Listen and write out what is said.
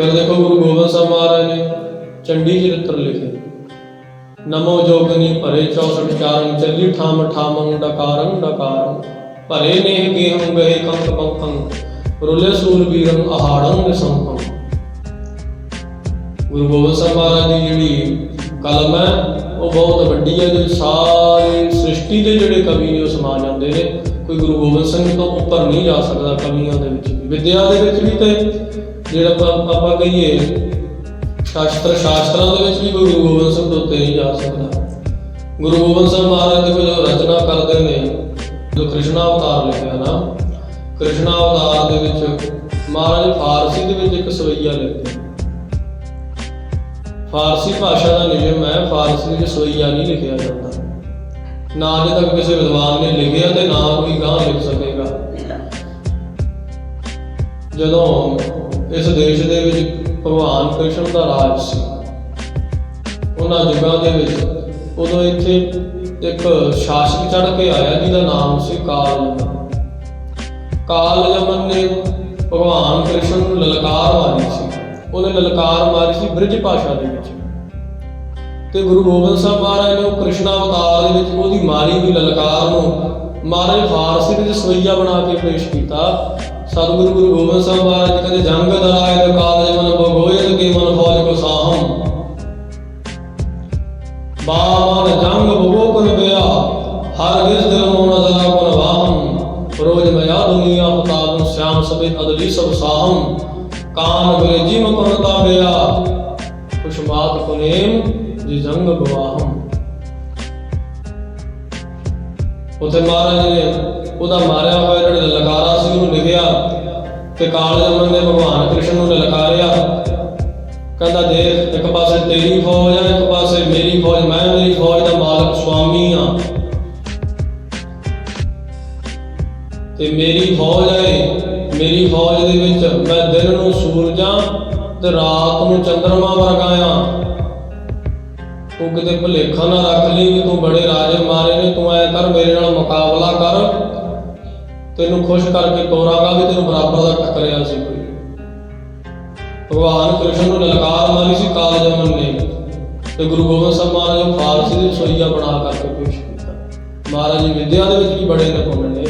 ਫਿਰ ਦੇਖੋ ਗੁਰੂ ਗੋਬਿੰਦ ਸਾਹਿਬ ਮਹਾਰਾਜ ਨੇ ਚੰਡੀ ਚਰਿੱਤਰ ਲਿਖੇ। ਨਮੋ ਜੋਗਨੀ ਭਰੇ 64 ਚਾਰਨ ਚੱਲੀ ਠਾਮ ਠਾਮੰ ਡਕਾਰੰ ਡਕਾਰੰ। ਭਰੇ ਨੇਹ ਗੇਹੰ ਗਏ ਕੰਕ ਪੰਖੰ, ਰੁਲੇ ਸੂਲ ਵੀਰੰ ਆਹਾੜੰ ਨਿਸੰਪੰ ਗੁਰੂ ਗੋਬਿੰਦ ਸਾਹਿਬ ਮਹਾਰਾਜ ਦੀ ਜਿਹੜੀ ਕਲਮ ਹੈ, ਉਹ ਬਹੁਤ ਵੱਡੀ ਹੈ ਜੋ ਸਾਰੇ ਸ੍ਰਿਸ਼ਟੀ ਦੇ ਜਿਹੜੇ ਕਵੀ ਨੇ, ਉਹ ਸਮਾ ਜਾਂਦੇ ਨੇ। ਕੋਈ ਗੁਰੂ ਗੋਬਿੰਦ ਸਿੰਘ ਤੋਂ ਉੱਪਰ ਨਹੀਂ ਜਾ ਸਕਦਾ ਕਵੀਆਂ ਦੇ ਵਿੱਚ। ਵਿਦਿਆ ਦੇ ਵਿੱਚ ਵੀ ਤੇ ਜਿਹੜਾ ਆਪਾਂ ਆਪਾਂ ਕਹੀਏ, ਸ਼ਾਸਤਰ ਸ਼ਾਸਤਰਾਂ ਦੇ ਵਿੱਚ ਵੀ ਗੁਰੂ ਗੋਬਿੰਦ ਸਿੰਘ ਤੋਂ ਉੱਤੇ ਜਾ ਸਕਦਾ। ਗੁਰੂ ਗੋਬਿੰਦ ਸਿੰਘ ਮਹਾਰਾਜ ਦੀ ਜੋ ਰਚਨਾ ਕਰਦੇ ਨੇ, ਜੋ ਕ੍ਰਿਸ਼ਨਾ ਅਵਤਾਰ ਲਿਖਿਆ ਨਾ, ਕ੍ਰਿਸ਼ਨਾ ਅਵਤਾਰ ਦੇ ਵਿੱਚ ਮਹਾਰਾਜ ਫਾਰਸੀ ਦੇ ਵਿੱਚ ਇੱਕ ਸਵਈਆ ਲਿਖਦੇ ਫਾਰਸੀ ਭਾਸ਼ਾ ਦਾ ਨਿਯਮ ਹੈ, ਫਾਰਸੀ ਵਿੱਚ ਸਵਈਆ ਨਹੀਂ ਲਿਖਿਆ ਜਾਂਦਾ। ਨਾ ਅਜੇ ਤੱਕ ਕਿਸੇ ਵਿਦਵਾਨ ਨੇ ਲਿਖਿਆ ਤੇ ਨਾ ਕੋਈ ਗਾਂ ਲਿਖ ਸਕੇਗਾ। ਜਦੋਂ ਇਸ ਦੇਸ਼ ਦੇ ਵਿੱਚ ਭਗਵਾਨ ਕ੍ਰਿਸ਼ਨ ਦਾ ਰਾਜ ਸੀ। ਉਹਨਾਂ ਯੁੱਗਾਂ ਦੇ ਵਿੱਚ ਉਦੋਂ ਇੱਥੇ ਇੱਕ ਸ਼ਾਸਕ ਚੜ ਕੇ ਆਇਆ ਜਿਹਦਾ ਨਾਮ ਸੀ ਕਾਲ ਯਮਨ। ਕਾਲ ਯਮਨ ਨੇ ਭਗਵਾਨ ਕ੍ਰਿਸ਼ਨ ਨੂੰ ਲਲਕਾਰ ਮਾਰੀ ਸੀ। ਉਹਨੇ ਲਲਕਾਰ ਮਾਰੀ ਸੀ ਬ੍ਰਿਜ ਭਾਸ਼ਾ ਦੇ ਵਿੱਚ। ਤੇ ਗੁਰੂ ਗੋਬਿੰਦ ਸਾਹਿਬ ਮਹਾਰਾਜ ਨੇ ਉਹ ਕ੍ਰਿਸ਼ਨ ਅਵਤਾਰ ਦੇ ਵਿੱਚ ਉਹਦੀ ਮਾਰੀ ਹੋਈ ਲਲਕਾਰ ਨੂੰ ਮਹਾਰਾਜ ਫਾਰਸੀ ਦੇ ਵਿੱਚ ਸਵਈਆ ਬਣਾ ਕੇ ਪੇਸ਼ ਕੀਤਾ। ਸਤਿਗੁਰੂ ਗੁਰੂ ਗੋਬਿੰਦ ਸਾਹਿਬ ਮਹਾਰਾਜ ਕਹਿੰਦੇ, ਜੰਗ ਦਰਾਇ ਦੇ ਕਾਲ ਜਮਨ ਬਗੋਇਦ ਕੇ ਮਨ ਫੌਜ ਕੋ ਸਾਹਮ। ਬਾਮਨ ਜੰਗ ਬਗੋ ਕਨ ਬਿਆ ਹਰ ਗਿਸ ਦਿਲ ਮੋ ਨਜ਼ਰ ਕਨ ਵਾਹਮ ਰੋਜ ਮਯਾ ਦੁਨੀਆ ਹਤਾਲ ਸ਼ਾਮ ਸਭੇ ਅਦਲੀ ਸਭ ਸਾਹਮ। ਕਾਨ ਬਿਰੇ ਜਿਮ ਕਨ ਤਾਬਿਆ ਖੁਸ਼ਮਾਤ ਕੁਨੇਮ ਜੀ ਜੰਗ ਗਵਾਹਮ। ਉੱਥੇ ਮਹਾਰਾਜ ਨੇ ਉਹਦਾ ਮਾਰਿਆ ਹੋਇਆ ਜਿਹੜਾ ਲਲਕਾਰਾ ਸੀ, ਉਹਨੂੰ ਲਿਖਿਆ ਤੇ ਕਾਲ ਜਮਨ ਨੇ ਭਗਵਾਨ ਕ੍ਰਿਸ਼ਨ ਨੂੰ ਲਲਕਾਰਿਆ। ਕਹਿੰਦਾ ਦੇਖ, ਇੱਕ ਪਾਸੇ ਤੇਰੀ ਫੌਜ ਆ, ਇੱਕ ਪਾਸੇ ਮੇਰੀ ਫੌਜ, ਮੈਂ ਮੇਰੀ ਫੌਜ ਦਾ ਮਾਲਕ ਸੁਆਮੀ ਆ। ਤੇ ਮੇਰੀ ਫੌਜ ਹੈ ਮੇਰੀ ਫੌਜ ਦੇ ਵਿੱਚ ਮੈਂ ਦਿਨ ਨੂੰ ਸੂਰਜਾਂ ਤੇ ਰਾਤ ਨੂੰ ਚੰਦਰਮਾ ਵਰਗਾਇਆ ਤੂੰ ਕਿਤੇ ਭੁਲੇਖਾ ਨਾ ਰੱਖ ਲਈ ਵੀ ਤੂੰ ਬੜੇ ਰਾਜੇ ਮਾਰੇ ਨੇ, ਤੂੰ ਐ ਕਰ, ਮੇਰੇ ਨਾਲ ਮੁਕਾਬਲਾ ਕਰ। ਤੈਨੂੰ ਖੁਸ਼ ਕਰਕੇ ਤੋਰਾਂਗਾ ਵੀ ਤੈਨੂੰ ਬਰਾਬਰ ਦਾ ਟੱਕਰਿਆ ਸੀ ਕੋਈ। ਭਗਵਾਨ ਕ੍ਰਿਸ਼ਨ ਨੂੰ ਲਲਕਾਰ ਮਾਰੀ ਸੀ ਕਾਲ ਜਮਨ ਨੇ। ਤੇ ਗੁਰੂ ਗੋਬਿੰਦ ਸਾਹਿਬ ਮਹਾਰਾਜ ਨੂੰ ਫਾਰਸੀ ਦੀ ਸੋਈਆ ਬਣਾ ਕਰਕੇ ਪੇਸ਼ ਕੀਤਾ। ਮਹਾਰਾਜ ਜੀ ਵਿਦਿਆ ਦੇ ਵਿੱਚ ਵੀ ਬੜੇ ਨਿਪੁੰਨ ਨੇ।